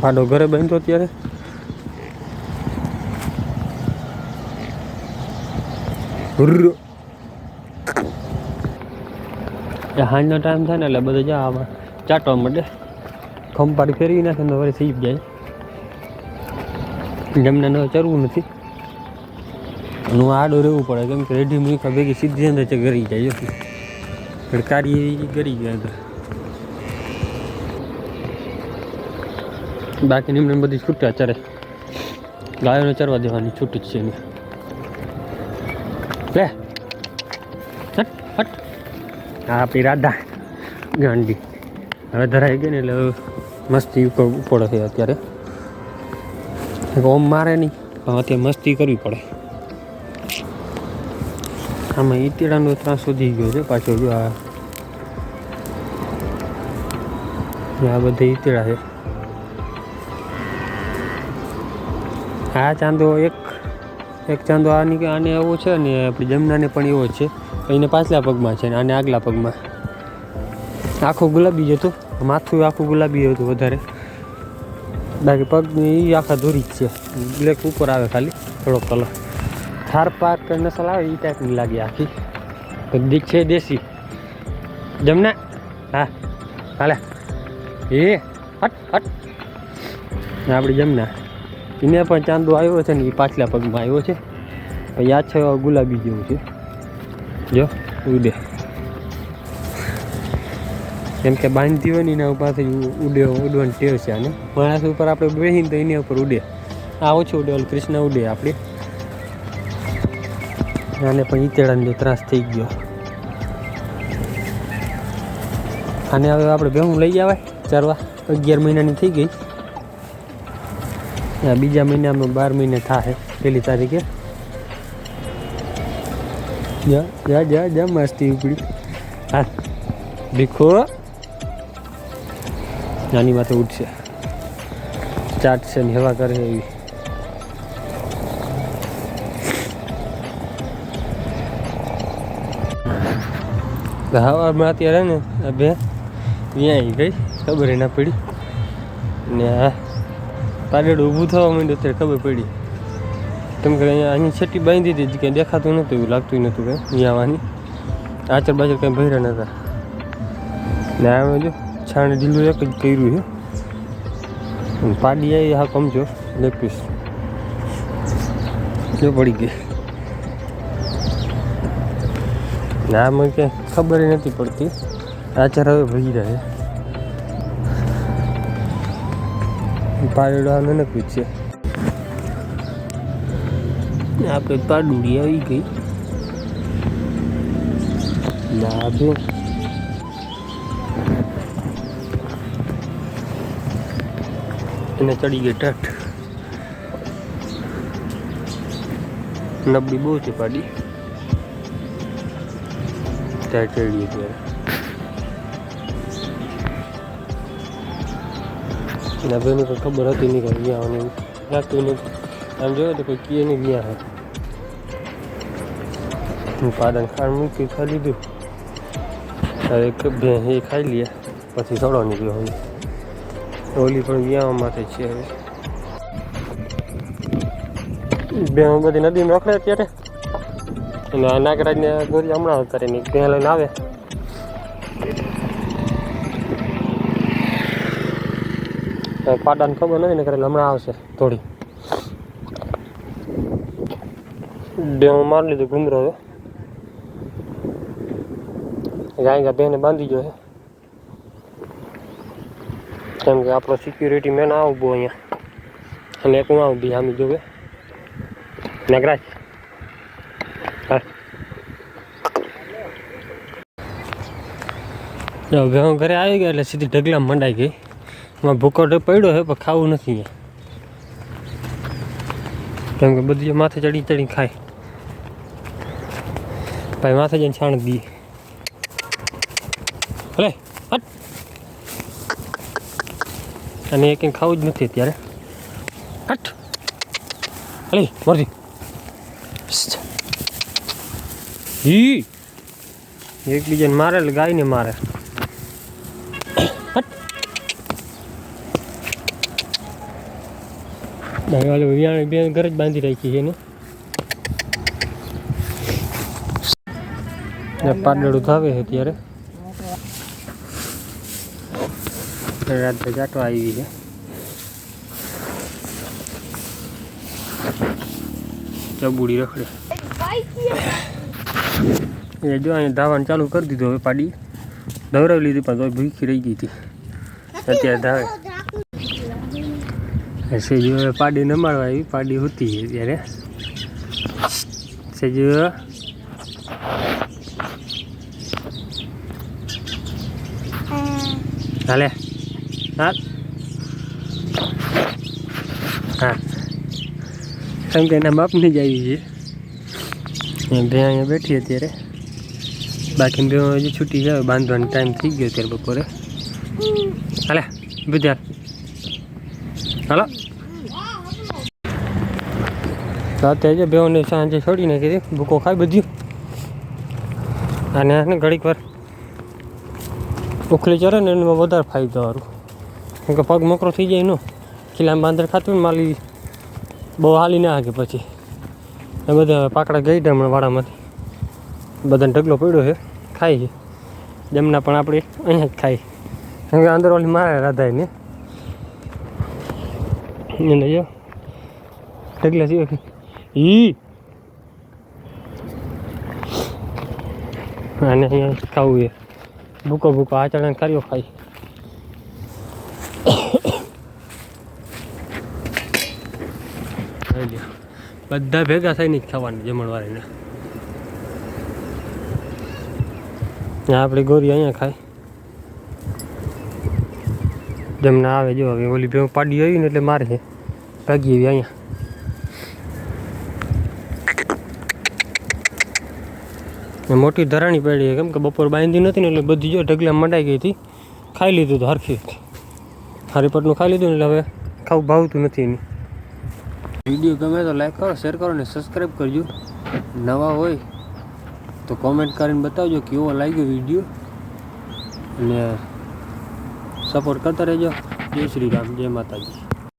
ફાડો ઘરે હુર્ર. એ હાંજનો ટાઈમ થાય ને એટલે બધું જા આમાં ચાટવા માટે ખંપાડી ફેરવી નાખે તો વળી સીપ જાય. જમને ન ચરવું નથી. હું આડો રહેવું પડે કેમ કે રેડી મૂકા ભેગી સીધી અંદર ઘરી જાય. ઈ ગરી ગયા બાકી નિમણ બધી છૂટે અત્યારે. ગાયોને ચરવા દેવાની છૂટ જ છે એની. લે. આ આપણી રાધા ગાંડી. હવે ધરાઈ ગઈ ને એટલે મસ્તી ઉપર ઉપડે છે અત્યારે. ઓમ મારે નહીં, પણ અત્યારે મસ્તી કરવી પડે. આમાં ઈતીડાનો ત્રાસ વધી ગયો છે પાછો જો આ આ બધા ઈતીડા છે. આ ચાંદો એક એક ચાંદો આની આને એવો છે ને આપણી જમનાને પણ એવો જ છે. એને પાછલા પગમાં છે ને આને આગલા પગમાં. આખું ગુલાબી જ હતું. માથું આખું ગુલાબી હતું વધારે. બાકી પગની એ આખા દોરી જ છે. બ્લેક ઉપર આવે ખાલી થોડો કલર થાર પાર્ક નસલ આવે એ ટાઈપની લાગે આખી. તો દી- છે દેશી. જમના? હા, હાલે. એ, હટ હટ. આપણી જમના. એને પણ ચાંદો આવ્યો છે ને એ પાછલા પગમાં આવ્યો છે. પછી આ છે ગુલાબી જેવું છે. જો, ઉડે. કેમ કે બાંધી હોય ને એના ઉપરથી ઉડે, ઉડવાની ટેવ છે આને. માણસ ઉપર આપણે બેસીને તો એની ઉપર ઉડે. આ ઓછું ઉડે, ઓલ કૃષ્ણ ઉડે આપણે. આને પણ ઈતેડાનો ત્રાસ થઈ ગયો. આને હવે આપણે ભેહું લઈ જવાય, ચારવા. અગિયાર મહિનાની થઈ ગઈ. બીજા મહિનામાં બાર મહિને થાય પહેલી તારીખે. જા જા જા જા મસ્તી ઉપડી. હા, ભીખો નાની માથે ઉઠશે. ચાટશે ને હવા કરે એવી. હવામાં અત્યારે ને આ બે વ્યાઈ ગઈ, ખબર ય ના પડી. ને આ પાડેડું ઊભું થવા માંડ્યું ત્યારે ખબર પડી. કેમ કે અહીંયા અહીં છેટી બાંધી હતી કંઈ દેખાતું નહોતું, એવું લાગતું નહોતું કંઈ, અહીંયા આવવાની. આચર બાચર કંઈ ભર્યા નહોતા. ને આમાં જો છાણ ઢીલું એક જ કર્યું છે. પાડી આવી હા કમજો લેગ પીસ જો પડી ગઈ. ને મને ક્યાંય ખબર નથી પડતી. આચાર હવે ભરી રહે પાડેડો આ નનકડી જ છે ને આપણે પાડુડી આવી ગઈ. ના બે એને ચડી ગઈ ઠઠ. નબળી બહુ છે પાડી. ત્યાં ચડીએ ત્યારે એના બેને કોઈ ખબર હતી નહીં કે આવવાની. લાગતું નથી આમ જોયો તો કોઈ કીએ નહીં ગયા હતા પાદન ખાણ મૂકી ખાઈ લીધું. હવે એક બે એ ખાઈ લે, પછી સડો નીકળ્યો હોય ઓલી પણ વ્યાવા માટે છે હવે. બે બધી નદીમાં રખડે અત્યારે. અને નાગરાજને ગોરી હમણાં કરે ને બે લઈને આવે. પાડાને ખબર નથી ને, કરેલ હમણાં આવશે થોડી. ડેમ મારી લીધું ઘુમરો હવે ગાય ગા બેને બાંધી ગયો છે. કેમ કે આપણો સિક્યુરિટી મેન આવું બહુ અહીંયા. અને એક હું આવું બી આમ જોવે નગરાજ હા હવે હું ઘરે આવી ગયા એટલે સીધી ઢગલા મંડાઈ ગઈ. ભૂકો પડ્યો છે, પણ ખાવું નથી અહીંયા. કેમ કે બધી માથે ચડી ચડી ખાય. ભાઈ, માથે જઈને છાણ દી ભલે હટ. અને એ કંઈ ખાવું જ નથી અત્યારે. હટ. અલી મરજી ઈ. એકબીજાને મારે એટલે ગાયને મારે. બે ઘર જ બાંધી રાખી છે એને. પાંદડું થાવે છે ત્યારે રાત્રે જાટવા આવી છે. ચબુડી રખડે. એ જો અહીંયા ધાવાનું ચાલુ કરી દીધું હવે પાડી. દવરાવી લીધી પણ ભૂખી રહી ગઈ હતી. અત્યારે ધાવે. સેજ હવે પાડી નમાડવા આવી, પાડી હોતી છે ત્યારે. સેજ હાલે. હા હા કેમ કે એના બાપની જ આવી છે. બે અહીંયા બેઠી અત્યારે. બાકી બે હજી છૂટી જાય બાંધવાનો ટાઈમ થઈ ગયો અત્યારે બપોરે. હાલે બધા હાલો. રાતે આજે બેઓને સાંજે છોડી નાખી ભૂકો ખાઈ બધું. અને એને ઘડીક વાર ઉખલી ચરે ને એમાં વધારે ફાયદો સારું. કેમ કે પગ મોકરો થઈ જાય નો ખીલામાં બાંદર ખાતું ને માલી બહુ હાલી ના હાકે પછી. એ બધા પાકડા ગઈ હમણાં વાડામાંથી. બધાને ઢગલો પડ્યો છે. ખાય છે. જમના પણ આપણે અહીંયા જ ખાઈ કેમ કે અંદર ઓલી મારે રાધાઈને એને જો ઢગલા છે ઈ. અને અહીંયા ખાવું એ ભૂકો ભૂકો આચરણ કર્યો ખાઈ. બધા ભેગા થઈને જ ખાવાનું જમણવારીને. આપણી ગોરી અહીંયા ખાય. જમને આવે જો ઓલી ભેગ પાડી આવી ને એટલે મારે છે ભાગી આવી અહીંયા. મોટી ધરાણી પડી કેમ કે બપોર બાંધી નથી ને એટલે બધી જો ઢગલા મંડાઈ ગઈ હતી. ખાઈ લીધું હતું હરખી. હરીપટનું ખાઈ લીધું ને એટલે હવે ખાવું ભાવતું નથી એની. વીડિયો ગમે તો લાઈક કરો શેર કરો ને સબસ્ક્રાઈબ કરજો. નવા હોય તો કોમેન્ટ કરીને બતાવજો કેવો લાગ્યો વીડિયો. અને સપોર્ટ કરતા રહેજો. જય શ્રી રામ, જય માતાજી.